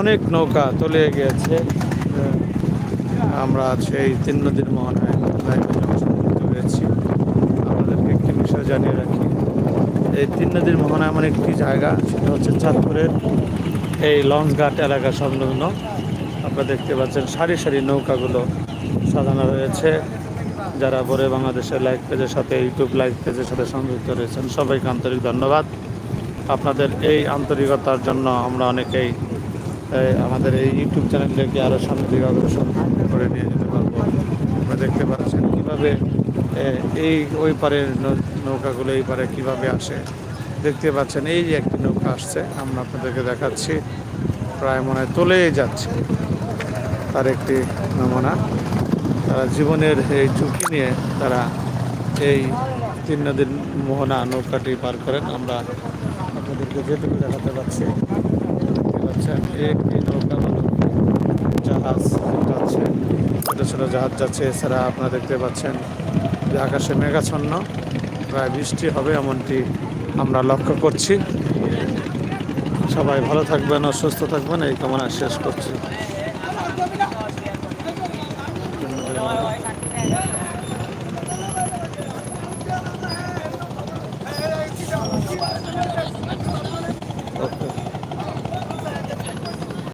অনেক নৌকা চলে গিয়েছে। আমরা সেই তিন নদীর মোহনায় লাইভে হয়েছি আমাদেরকে একটি বিষয় জানিয়ে রাখি। এই তিন নদীর মোহনা এমন একটি জায়গা, সেটা হচ্ছে চাঁদপুরের এই লঞ্চঘাট এলাকা সংলগ্ন। আপনারা দেখতে পাচ্ছেন সারি সারি নৌকাগুলো সাজানো রয়েছে। যারা বরে বাংলাদেশের লাইভ পেজের সাথে, ইউটিউব লাইভ পেজের সাথে সংযুক্ত রয়েছেন, সবাইকে আন্তরিক ধন্যবাদ। আপনাদের এই আন্তরিকতার জন্য আমরা অনেকেই আমাদের এই ইউটিউব চ্যানেলটাকে আরও সামনের দিকে অগ্রসর করে নিয়ে যেতে পারব। আপনারা দেখতে পাচ্ছেন কীভাবে এই ওই পারে নৌকাগুলো এই পারে কীভাবে আসে। দেখতে পাচ্ছেন, এই যে একটি নৌকা আসছে, আমরা আপনাদেরকে দেখাচ্ছি। প্রায় মনে তোলেই যাচ্ছে তার একটি নমুনা। তারা জীবনের এই ঝুঁকি নিয়ে তারা এই তিন নদীর মোহনা নৌকাটি পার করেন। আমরা আপনাদেরকে যেটুকু দেখাতে এই একটি নৌকা হলো জাহাজ যাচ্ছে। ছোটো ছোটো জাহাজ যাচ্ছে, এছাড়া আপনারা দেখতে পাচ্ছেন যে আকাশে মেঘাচ্ছন্ন। প্রায় বৃষ্টি হবে এমনটি আমরা লক্ষ্য করছি। সবাই ভালো থাকবেন ও সুস্থ থাকবেন, এই কামনা শেষ করছি।